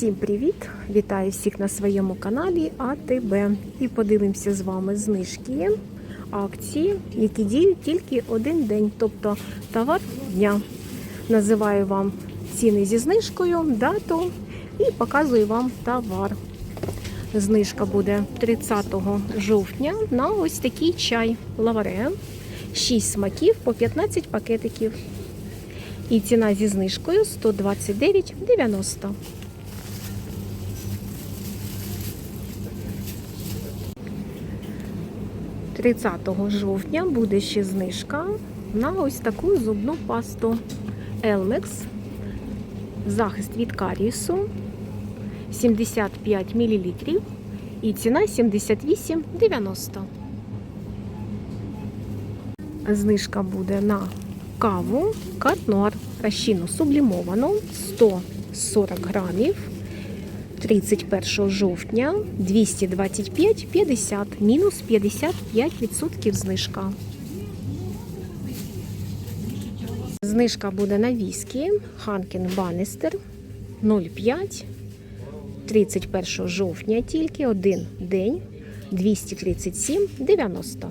Всім привіт! Вітаю всіх на своєму каналі АТБ. І подивимося з вами знижки, акції, які діють тільки один день, тобто товар дня. Називаю вам ціни зі знижкою, дату і показую вам товар. Знижка буде 30 жовтня на ось такий чай лаваре. 6 смаків по 15 пакетиків. І ціна зі знижкою 129,90. Тридцятого жовтня буде ще знижка на ось таку зубну пасту Elmex. Захист від карісу 75 мл і ціна 78,90. Знижка буде на каву Катнуар розчину сублімовану 140 грамів 31 жовтня 225,50 мінус 55% знижка. Знижка буде на віскі Ханкен Баністер 0,5 31 жовтня тільки один день 237,90.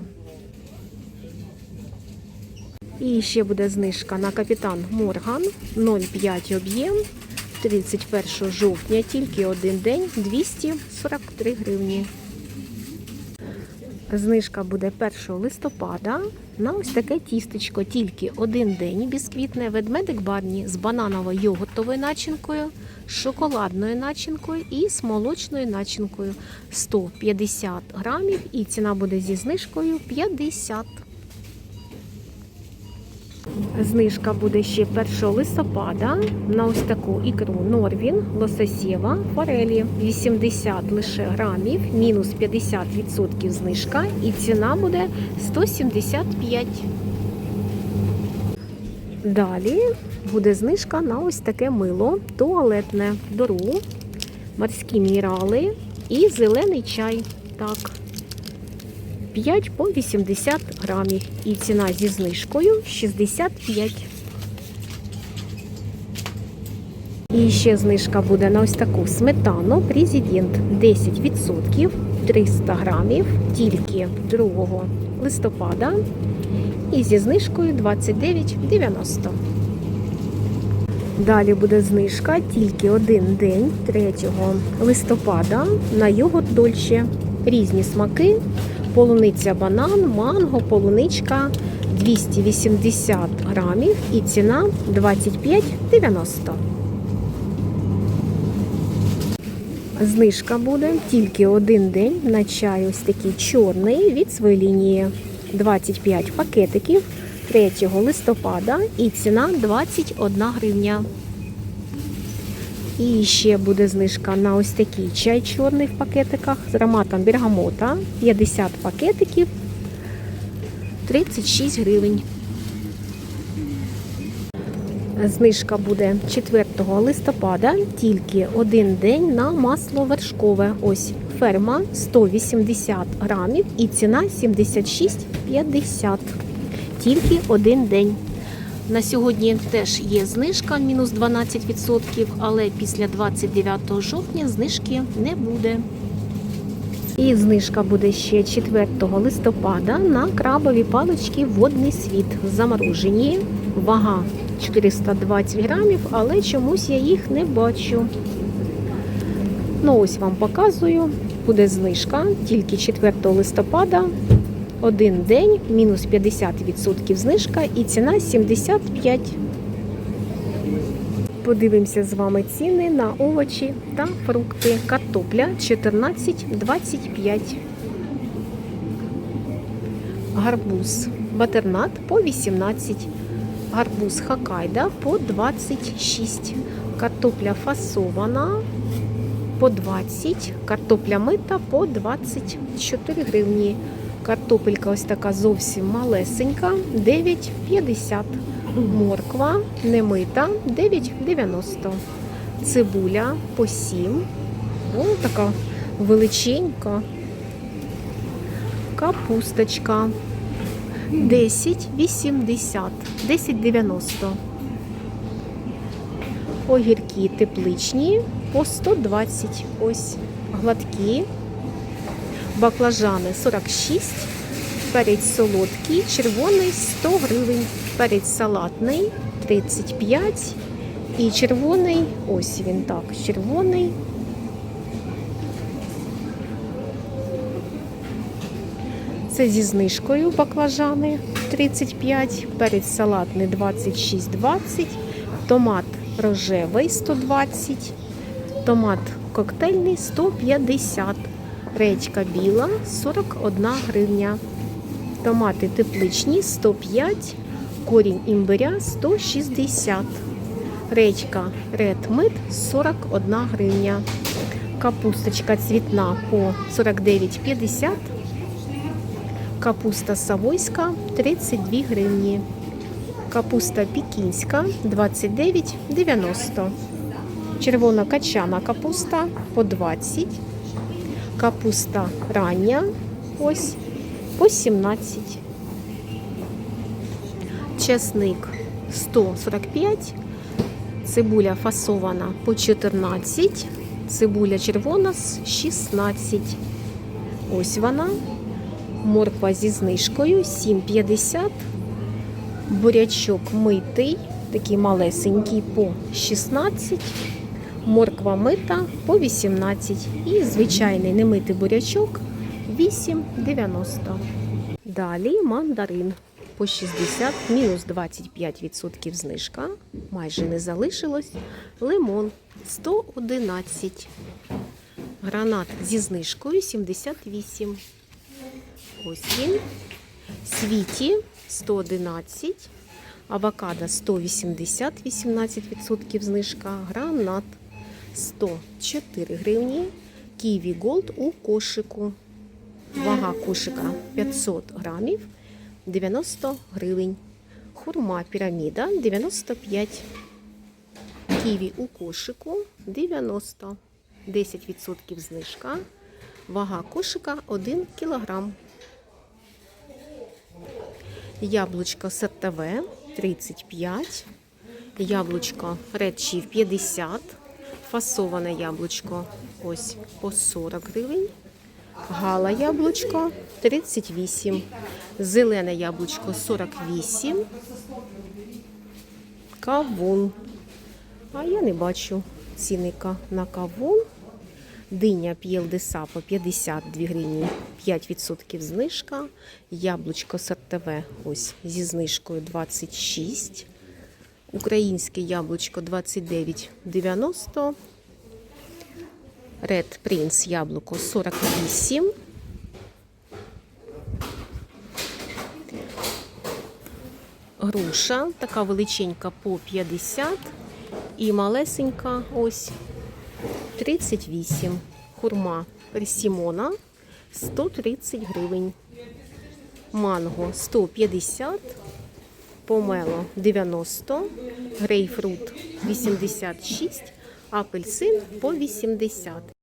І ще буде знижка на капітан Морган 0,5 об'єм 31 жовтня, тільки один день 243 гривні. Знижка буде 1 листопада на ось таке тістечко, тільки один день бісквітне ведмедик барні з банановою йогуртовою начинкою, шоколадною начинкою і з молочною начинкою 150 грамів. І ціна буде зі знижкою 50 Знижка буде ще 1 листопада на ось таку ікру Норвін Лососєва форелі 80 лише грамів, мінус 50% знижка і ціна буде 175. Далі буде знижка на ось таке мило туалетне дору, морські мінерали і зелений чай. Так. 5 по 80 грамів. І ціна зі знижкою 65. І ще знижка буде на ось таку сметану Президент 10% 300 грамів тільки 2 листопада. І зі знижкою 29,90. Далі буде знижка тільки один день 3 листопада на йогурт Дольче. Різні смаки полуниця банан, манго, полуничка 280 грамів і ціна 25,90. Знижка буде тільки один день на чай ось такий чорний від своєї лінії 25 пакетиків 3 листопада і ціна 21 гривня. І ще буде знижка на ось такий чай чорний в пакетиках з ароматом бергамота. 50 пакетиків 36 гривень. Знижка буде 4 листопада, тільки один день на масло вершкове. Ось ферма 180 грамів і ціна 76,50. Тільки один день. На сьогодні теж є знижка мінус 12%, але після 29 жовтня знижки не буде. І знижка буде ще 4 листопада на крабові палички Водний світ. Заморожені. Вага 420 грамів, але чомусь я їх не бачу. Ну, ось вам показую. Буде знижка тільки 4 листопада. Один день, мінус 50% знижка і ціна 75. Подивимося з вами ціни на овочі та фрукти. Картопля 14,25. Гарбуз батернат по 18. Гарбуз Хакайда по 26. Картопля фасована по 20. Картопля мита по 24 гривні. Картопелька ось така зовсім малесенька, 9,50. Морква немита 9,90. Цибуля по 7. О, така величенька. Капусточка 10,80, 10,90. Огірки тепличні по 120. Ось гладкі. Баклажани 46. Перець солодкий, червоний 100 гривень. Перець салатний 35. І червоний, ось він так, червоний. Це зі знижкою баклажани 35, перець салатний 26,20, томат рожевий 120, томат коктейльний 150, редька біла 41 гривня, томати тепличні 105, корінь імбиря 160, редька Red Mid 41 гривня, капусточка цвітна по 49,50. Капуста Савойська 32 гривні. Капуста Пікінська 29,90. Червона качана капуста по 20. Капуста рання ось по 17. Чесник 145. Цибуля фасована по 14. Цибуля червона з 16. Ось вона. Морква зі знижкою 7,50. Бурячок митий, такий малесенький по 16. Морква мита по 18. І звичайний немитий бурячок 8,90. Далі мандарин по 60, мінус 25% знижка. Майже не залишилось. Лимон 111. Гранат зі знижкою 78. Ось він. Світі 111, авокадо 180, 18% знижка, гранат 104 гривні, ківі голд у кошику. Вага кошика 500 грамів, 90 гривень. Хурма піраміда 95. Ківі у кошику 90, 10% знижка. Вага кошика 1 кілограм. Яблучко СРТВ 35, яблучко Chief 50, фасоване яблучко ось по 40 гривень, гала яблучко 38, зелене яблучко 48, кавун. А я не бачу цінника на кавун. Диня П'єлдеса по 52 гривні, 5% знижка. Яблучко СРТВ ось зі знижкою 26. Українське яблучко 29,90. Red Prince яблуко 48. Груша така величенька по 50 і малесенька ось 38. Хурма персімона 130 гривень. Манго 150, помело 90, грейпфрут 86, апельсин по 80.